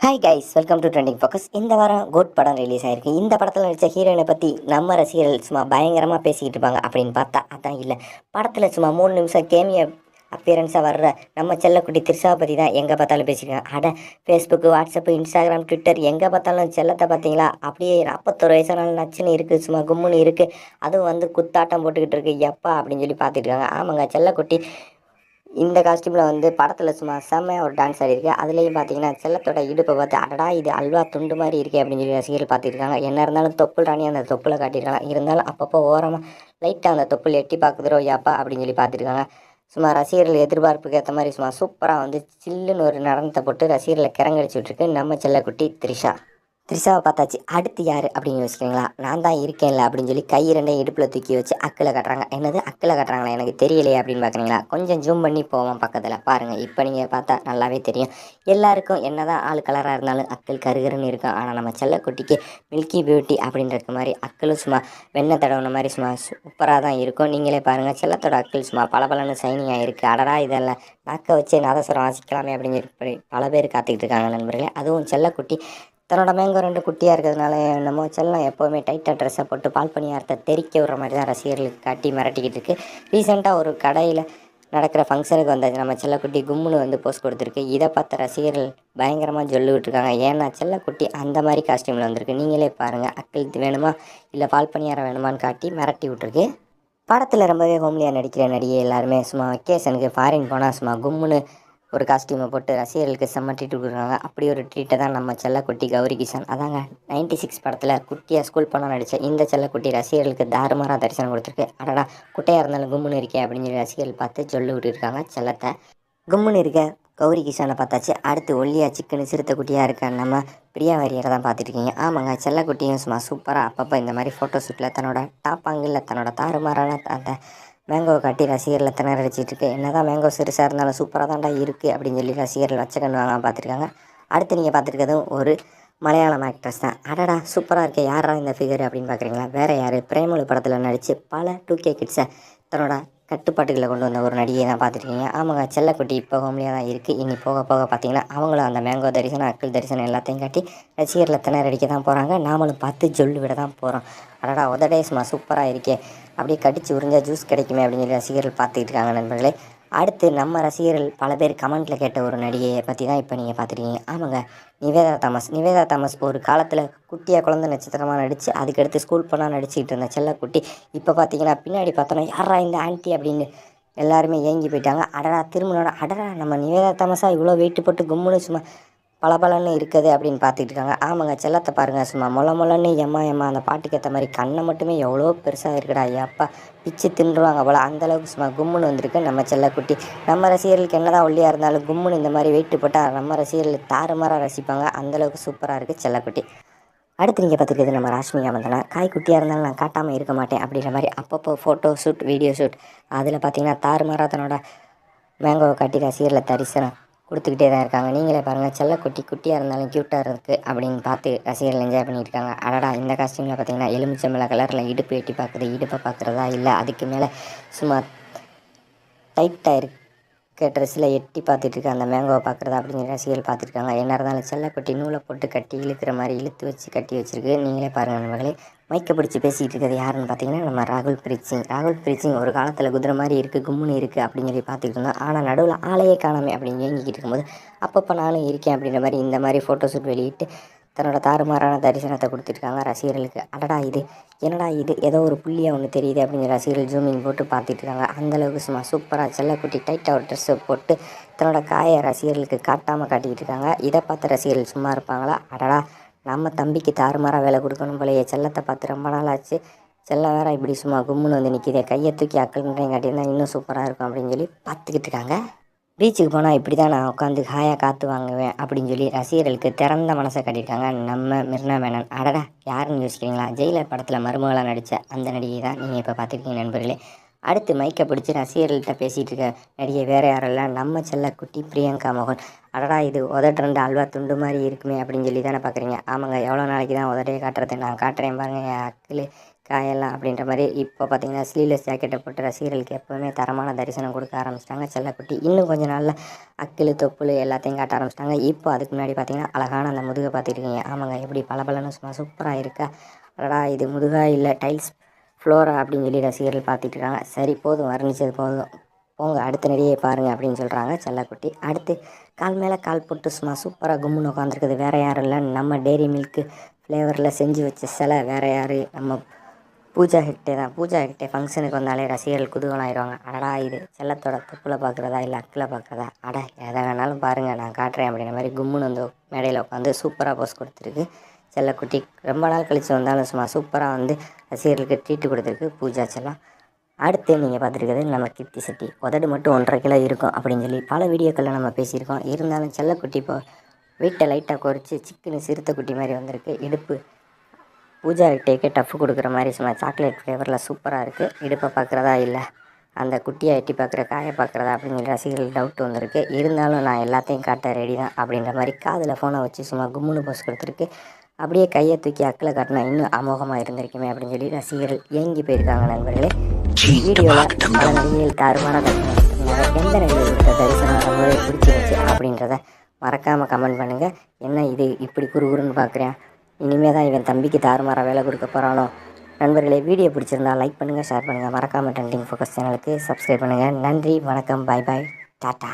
Hi guys welcome to trending focus இந்த வாரம் code படம் ரிலீஸ் ஆயிருக்கு. இந்த படத்தில் நடித்த ஹீரோயினை பற்றி நம்ம ரசிகர்கள் சும்மா பயங்கரமாக பேசிக்கிட்டு இருப்பாங்க அப்படின்னு பார்த்தா அதான் இல்லை. படத்தில் சும்மா மூணு நிமிஷம் கேமிய அப்பியரன்ஸாக வர்ற நம்ம செல்லக்குட்டி திருஷாவை பற்றி தான் எங்கே பார்த்தாலும் பேசிக்கிறாங்க அட ஃபேஸ்புக்கு வாட்ஸ்அப்பு இன்ஸ்டாகிராம் ட்விட்டர் எங்கே பார்த்தாலும் செல்லத்தை பார்த்தீங்களா? அப்படியே நாற்பத்தொரு வயசான நச்சுன்னு இருக்குது சும்மா கும்முன்னு இருக்குது அதுவும் வந்து குத்தாட்டம் போட்டுக்கிட்டு இருக்கு. எப்பா அப்படின்னு சொல்லி பார்த்துட்டு இருக்காங்க. ஆமாங்க செல்லக்குட்டி இந்த காஸ்டியூமில் வந்து படத்தில் சும்மா செம்மையாக ஒரு டான்ஸ் ஆடிருக்கு அதுலேயும் பார்த்தீங்கன்னா செல்லத்தோட இடுப்பை பார்த்து அடடா இது அல்வா துண்டு மாதிரி இருக்கே அப்படின்னு சொல்லி ரசிகர்கள் பார்த்துருக்காங்க. என்ன இருந்தாலும் தொப்புள் ராணி அந்த தொப்புளை காட்டியிருக்காங்க. இருந்தாலும் அப்பப்போ ஓரமாக லைட்டாக அந்த தொப்புள் எட்டி பார்க்குதுரோ யாப்பா அப்படின்னு சொல்லி பார்த்துருக்காங்க. சும்மா ரசிகர்கள் எதிர்பார்ப்புக்கு ஏற்ற மாதிரி சும்மா சூப்பராக வந்து சில்லுன்னு ஒரு நடனத்தை போட்டு ரசிகர்களை கிறங்கடிச்சுட்ருக்கு நம்ம செல்லக்குட்டி த்ரிஷா. த்ரிஷாவை பார்த்தாச்சு. அடுத்து யார் அப்படின்னு யோசிக்கிறீங்களா? நான் தான் இருக்கேன்ல அப்படின்னு சொல்லி கை ரெண்டையும் இடுப்பில் தூக்கி வச்சு அக்கில் கட்டுறாங்க. என்னது? அக்கில் கட்டுறாங்களா? எனக்கு தெரியலையே அப்படின்னு பார்க்குறீங்களா? கொஞ்சம் ஜூம் பண்ணி போவோம் பக்கத்தில். பாருங்கள் இப்போ நீங்கள் பார்த்தா நல்லாவே தெரியும். எல்லாருக்கும் என்னதான் ஆள் கலராக இருந்தாலும் அக்கள் கருகருன்னு இருக்கும். ஆனால் நம்ம செல்லக்குட்டிக்கு மில்கி பியூட்டி அப்படின்றது மாதிரி அக்களும் சும்மா வெண்ணெய் தடவுன மாதிரி சும்மா சூப்பராக தான் இருக்கும். நீங்களே பாருங்கள் செல்லத்தோட அக்கள் சும்மா பளபளன்னு சைனிங் ஆகிருக்கு அடடா இதெல்லாம் நாக்க வச்சு நாதஸ்வரம் வாசிக்கலாமே அப்படின்னு சொல்லி பல பேர் காத்துக்கிட்டு இருக்காங்க நண்பர்களே. அதுவும் செல்லக்குட்டி தன்னோட மேங்கோ ரெண்டு குட்டியாக இருக்கிறதுனால என்னமோ செல்லம் எப்போவுமே டைட்டாக ட்ரெஸ்ஸை போட்டு பால் பணியாரத்தை தெறிக்க விடுற மாதிரி தான் ரசிகர்களுக்கு காட்டி மிரட்டிக்கிட்டு இருக்குது ரீசெண்டாக ஒரு கடையில் நடக்கிற ஃபங்க்ஷனுக்கு வந்தது நம்ம செல்லக்குட்டி கும்முன்னு வந்து போஸ்ட் கொடுத்துருக்கு. இதை பார்த்த ரசிகர்கள் பயங்கரமாக சொல்லி விட்டுருக்காங்க ஏன்னா செல்லக்குட்டி அந்த மாதிரி காஸ்டியூமில் வந்திருக்கு. நீங்களே பாருங்கள் அக்கள் வேணுமா? இல்லை பால் பணியாரம் வேணுமான்னு காட்டி மிரட்டி விட்ருக்கு படத்தில் ரொம்பவே ஹோம்லியாக நடிக்கிற நடிகை எல்லாருமே. சும்மா வெக்கேஷனுக்கு ஃபாரின் போனால் சும்மா கும்முன்னு ஒரு காஸ்டியூமை போட்டு ரசிகர்களுக்கு செம்ம ட்ரீட் கொடுக்குறாங்க. அப்படி ஒரு ட்ரீட்டை தான் நம்ம செல்லக்குட்டி கௌரி கிஷன். அதாங்க நைன்டி சிக்ஸ் படத்தில் குட்டியாக ஸ்கூல் பண்ண நடித்த இந்த செல்லக்குட்டி ரசிகர்களுக்கு தாறுமாறாக தரிசனம் கொடுத்துருக்கு. அடடா குட்டையாக இருந்தாலும் கும்முன்னு இருக்கே அப்படின்னு சொல்லி ரசிகர்கள் பார்த்து சொல்லி விட்டுருக்காங்க செல்லத்தை. கும்முன்னு இருக்க கௌரி கிஷானை பார்த்தாச்சு. அடுத்து ஒல்லியா சிக்கனு சிறுத்தை குட்டியாக இருக்க நம்ம பிரியா வாரியரை தான் பார்த்துருக்கீங்க ஆமாங்க செல்லக்குட்டியும் சும்மா சூப்பராக அப்பப்போ இந்த மாதிரி ஃபோட்டோ ஷூட்டில் தன்னோட டாப் ஆங்கிளில் தன்னோட தாறுமாறான அந்த மேங்கோவை காட்டி ரசிகர்களை திணறடிச்சிட்டு இருக்கு? என்ன தான் மேங்கோ சிறுசாக இருந்தாலும் சூப்பராக தான்டா இருக்குது அப்படின்னு சொல்லி ரசிகர்கள் வச்ச கண்ணு வாங்க பார்த்துருக்காங்க. அடுத்து நீங்கள் பார்த்துருக்கதும் ஒரு மலையாளம் ஆக்ட்ரஸ் தான். அடடா சூப்பராக இருக்கே. யாரா இந்த ஃபிகர் அப்படின்னு பார்க்குறீங்களா? வேறு யார்? பிரேமலு படத்தில் நடித்து பல டூ கே கிட்ஸை தன்னோட கட்டுப்பாட்டுகளை கொண்டு வந்த ஒரு நடிகையை தான் பார்த்துருக்கீங்க. ஆமாங்க செல்லக்குட்டி இப்போ ஹோம்லியாக தான் இருக்குது இனி போக போக பார்த்தீங்கன்னா அவங்களும் அந்த மேங்கோ தரிசனம் அக்கிள் தரிசனம் எல்லாத்தையும் காட்டி ரசிகர்களை திணறடிக்க தான் போகிறாங்க நாமளும் பார்த்து ஜொல்லு விட தான் போகிறோம் அடடா உதடே சும்மா சூப்பராக இருக்கே. அப்படியே கடிச்சு உறிஞ்சா ஜூஸ் கிடைக்குமே அப்படின்னு சொல்லி ரசிகர்கள் பார்த்துக்கிட்டு இருக்காங்க நண்பர்களே. அடுத்து நம்ம ரசிகர்கள் பல பேர் கமெண்ட்டில் கேட்ட ஒரு நடிகையை பற்றி தான் இப்போ நீங்கள் பார்த்துருக்கீங்க. ஆமாங்க நிவேதா தாமஸ். நிவேதா தாமஸ் ஒரு காலத்தில் குட்டியாக குழந்தை நட்சத்திரமாக நடித்து அதுக்கடுத்து ஸ்கூல் போனால் நடிச்சுக்கிட்டு இருந்த செல்லக்குட்டி. இப்போ பார்த்தீங்கன்னா பின்னாடி பார்த்தோன்னா யாரா இந்த ஆன்ட்டி அப்படின்னு எல்லாருமே ஏங்கி போயிட்டாங்க. அடடா திருமணம். அடடா நம்ம நிவேதா தாமஸாக இவ்வளோ வெயிட்டு போட்டு கும்முன்னு சும்மா பளபளன்னு இருக்குது அப்படின்னு பார்த்துட்டு இருக்காங்க ஆமாங்க செல்லத்தை பாருங்கள் சும்மா மொல மொழன்னு எம்மா எம்மா அந்த பாட்டுக்கு ஏற்ற மாதிரி கண்ணை மட்டுமே எவ்வளோ பெருசாக இருக்குடா ஐயாப்பா பிச்சு தின்றுவாங்க போல். அந்தளவுக்கு சும்மா கும்முன்னு வந்திருக்கு நம்ம செல்லக்குட்டி. நம்ம ரசிகர்களுக்கு என்னதான் ஒல்லியாக இருந்தாலும் கும்முன்னு இந்த மாதிரி வெயிட்டு போட்டால் நம்ம ரசிகர்கள் தாறுமாறாக ரசிப்பாங்க. அந்தளவுக்கு சூப்பராக இருக்குது செல்லக்குட்டி. அடுத்து நீங்கள் பார்த்துருக்கிறது நம்ம ராஷ்மிகா வந்தனா காய் குட்டியாக இருந்தாலும் நான் காட்டாமல் இருக்க மாட்டேன் அப்படின்ற மாதிரி அப்பப்போ ஃபோட்டோ ஷூட் வீடியோ ஷூட் அதில் பார்த்தீங்கன்னா தாறுமாறாக தன்னோட மேங்கோவை காட்டி ரசிகர்களை தரிசனம். கொடுத்துக்கிட்டே தான் இருக்காங்க. நீங்களே பாருங்கள் செல்லக்குட்டி குட்டியாக இருந்தாலும் க்யூட்டாக இருக்குது அப்படின்னு பார்த்து ரசிகர்கள் என்ஜாய் பண்ணியிருக்காங்க அடடா இந்த காஸ்டியூமில் பார்த்தீங்கன்னா எலுமிச்சம்பழ கலரில் இடுப்பு எட்டி பார்க்குறது இடுப்பை பார்க்குறதா இல்லை? அதுக்கு மேலே சும்மா டைட்டாக இருக்க. ட்ரெஸ்ஸில் எட்டி பார்த்துட்டு அந்த மேங்கோவை பார்க்குறதா அப்படின்னு ரசிகர்கள் பார்த்துருக்காங்க என்ன இருந்தாலும் செல்லக்குட்டி நூலை போட்டு கட்டி இழுக்கிற மாதிரி இழுத்து வச்சு கட்டி வச்சுருக்கு. நீங்களே பாருங்கள் நண்பர்களே மைக்கை பிடிச்சி பேசிகிட்டு இருக்கிறது யாருன்னு பார்த்தீங்கன்னா நம்ம ராகுல் பிரீத் சிங். ராகுல் பிரீத் சிங் ஒரு காலத்தில் குதிரை மாதிரி இருக்குது கும்முன்னு இருக்குது அப்படின்னு சொல்லி பார்த்துக்கிட்டு இருந்தோம் ஆனால் நடுவில் ஆளையே காணாமே அப்படின்னு ஏங்கிக்கிட்டு இருக்கும்போது அப்பப்போ நானும் இருக்கேன் அப்படின்ற மாதிரி இந்த மாதிரி ஃபோட்டோ ஷூட் வெளியிட்டு தன்னோட தாறுமாறான தரிசனத்தை கொடுத்துருக்காங்க ரசிகர்களுக்கு. அடடா இது என்னடா இது? ஏதோ ஒரு புள்ளியாக ஒன்று தெரியுது அப்படின்னு ரசிகர்கள் ஜூமிங் போட்டு பார்த்துட்டு இருக்காங்க. அந்தளவுக்கு சும்மா சூப்பராக செல்லக்குட்டி டைட்டாக ஒரு ட்ரெஸ்ஸை போட்டு தன்னோட காயை ரசிகர்களுக்கு காட்டாமல் காட்டிக்கிட்டு இருக்காங்க. இதை பார்த்த ரசிகர்கள் சும்மா இருப்பாங்களா? அடடா நம்ம தம்பிக்கு தாறுமாறாக வேலை கொடுக்கணும் போலயே செல்லத்தை பார்த்து ரொம்ப நாள் ஆச்சு செல்ல வேற இப்படி சும்மா கும்முன்னு வந்து நிற்கிதே கையை தூக்கி அக்கல் காட்டியிருந்தா இன்னும் சூப்பராக இருக்கும் அப்படின்னு சொல்லி பார்த்துக்கிட்டு இருக்காங்க. பீச்சுக்கு போனால் இப்படி தான் நான் உட்காந்து ஹாயாக காற்று வாங்குவேன் அப்படின்னு சொல்லி ரசிகர்களுக்கு திறந்த மனசை கட்டியிருக்காங்க நம்ம மிர்னா மேனன். அடடா யாருன்னு யோசிக்கிறீங்களா? ஜெயிலர் படத்தில் மருமகளாக நடித்த அந்த நடிகை தான் நீங்கள் இப்போ பார்த்துருக்கீங்க நண்பர்களே. அடுத்து மைக்கை பிடிச்சி ரசிகர்கள்ட்ட பேசிகிட்டு இருக்க நடிகை வேறு யாரும் இல்லை நம்ம செல்லக்குட்டி பிரியங்கா மோகன். அடடா இது உதட்டு அல்வா துண்டு மாதிரி இருக்குமே அப்படின்னு சொல்லி தானே பார்க்குறீங்க ஆமாங்க எவ்வளோ நாளைக்கு தான் உதட்டையே காட்டுறது? நான் காட்டுறேன் பாருங்கள் என் அக்கில் காயெல்லாம் அப்படின்ற மாதிரி இப்போ பார்த்தீங்கன்னா ஸ்லீவ்லெஸ் ஜாக்கெட்டை போட்டு ரசிகர்களுக்கு எப்போவுமே தரமான தரிசனம் கொடுக்க ஆரம்பிச்சிட்டாங்க. செல்லக்குட்டி இன்னும் கொஞ்ச நாளில் அக்கிலு தொப்புள் எல்லாத்தையும் காட்ட ஆரம்பிச்சிட்டாங்க. இப்போ அதுக்கு முன்னாடி பார்த்தீங்கன்னா அழகான அந்த முதுகை பார்த்துருக்கீங்க ஆமாங்க எப்படி பளபளன்னு சும்மா சூப்பராக இருக்கா? அடடா இது முதுகா இல்லை டைல்ஸ் ஃப்ளோரா அப்படின்னு சொல்லி ரசிகர்கள் பார்த்துட்டு இருக்காங்க. சரி போதும் வர்ணிச்சது போதும். போங்க அடுத்த நடிகையை பாருங்கள் அப்படின்னு சொல்கிறாங்க செல்லக்குட்டி. அடுத்து கால் மேலே கால் போட்டு சும்மா சூப்பராக கும்முன்னு உட்காந்துருக்குது வேறு யாரும் இல்லை. நம்ம டெய்ரி மில்க்கு ஃப்ளேவரில் செஞ்சு வச்ச சிலை வேறு யார்? நம்ம பூஜா ஹெக்டே தான் பூஜா ஹெக்டே ஃபங்க்ஷனுக்கு வந்தாலே ரசிகர்கள் குதூகலம் ஆயிடுவாங்க. அடடா இது செல்லத்தோட தொப்புல பார்க்குறதா இல்லை அக்கில் பார்க்குறதா அட எதை வேணாலும் பாருங்கள் நான் காட்டுறேன் அப்படின்ற மாதிரி கும்முன்னு வந்து மேடையில் உட்காந்து சூப்பராக போஸ் கொடுத்துருக்கு. செல்லக்குட்டி ரொம்ப நாள் கழித்து வந்தாலும் சும்மா சூப்பராக வந்து ரசிகர்களுக்கு ட்ரீட்டு கொடுத்துருக்கு பூஜா செல்லம். அடுத்து நீங்கள் பார்த்துருக்கிறது நம்ம கீர்த்தி செட்டி. உதடு மட்டும் ஒன்றரை கிலோ இருக்கும் அப்படின்னு சொல்லி பல வீடியோக்களில் நம்ம பேசியிருக்கோம். இருந்தாலும் செல்லக்குட்டி இப்போ வீட்டை லைட்டாக குறைச்சி சிக்கனு சிறுத்தை குட்டி மாதிரி வந்திருக்கு. இடுப்பு பூஜா டேக்கே டஃப் கொடுக்குற மாதிரி சும்மா சாக்லேட் ஃப்ளேவரில் சூப்பராக இருக்குது இடுப்பை பார்க்குறதா இல்லை? அந்த குட்டியை எட்டி பார்க்குற காயை பார்க்குறதா அப்படின்னு சொல்லி ரசிகர்கள் டவுட் வந்திருக்கு. இருந்தாலும் நான் எல்லாத்தையும் காட்ட ரெடி தான் அப்படின்ற மாதிரி காதில் ஃபோனை வச்சு சும்மா கும்முன்னு போஸ் கொடுத்துருக்கு. அப்படியே கையை தூக்கி அக்கில் காட்டினா இன்னும் அமோகமாக இருந்திருக்குமே அப்படின்னு சொல்லி ரசிகர்கள் ஏங்கி போயிருக்காங்க நண்பர்களே. வீடியோவில் பல நடிகைகள் தரிசனம். எந்த நடிகை கொடுத்த தரிசனம் ரொம்பவே பிடிச்சிருந்துச்சு அப்படின்றத மறக்காமல் கமெண்ட் பண்ணுங்கள் என்ன இது இப்படி குறுகுறுன்னு பார்க்குறேன்? இனிமே தான் இவன் தம்பிக்கு தாறுமாற வேலை கொடுக்க போகிறானோ நண்பர்களே வீடியோ பிடிச்சிருந்தா லைக் பண்ணுங்கள் ஷேர் பண்ணுங்கள் மறக்காமல் ட்ரெண்டிங் ஃபோக்கஸ் சேனலுக்கு சப்ஸ்கிரைப் பண்ணுங்கள் நன்றி வணக்கம் பாய் பாய் டாட்டா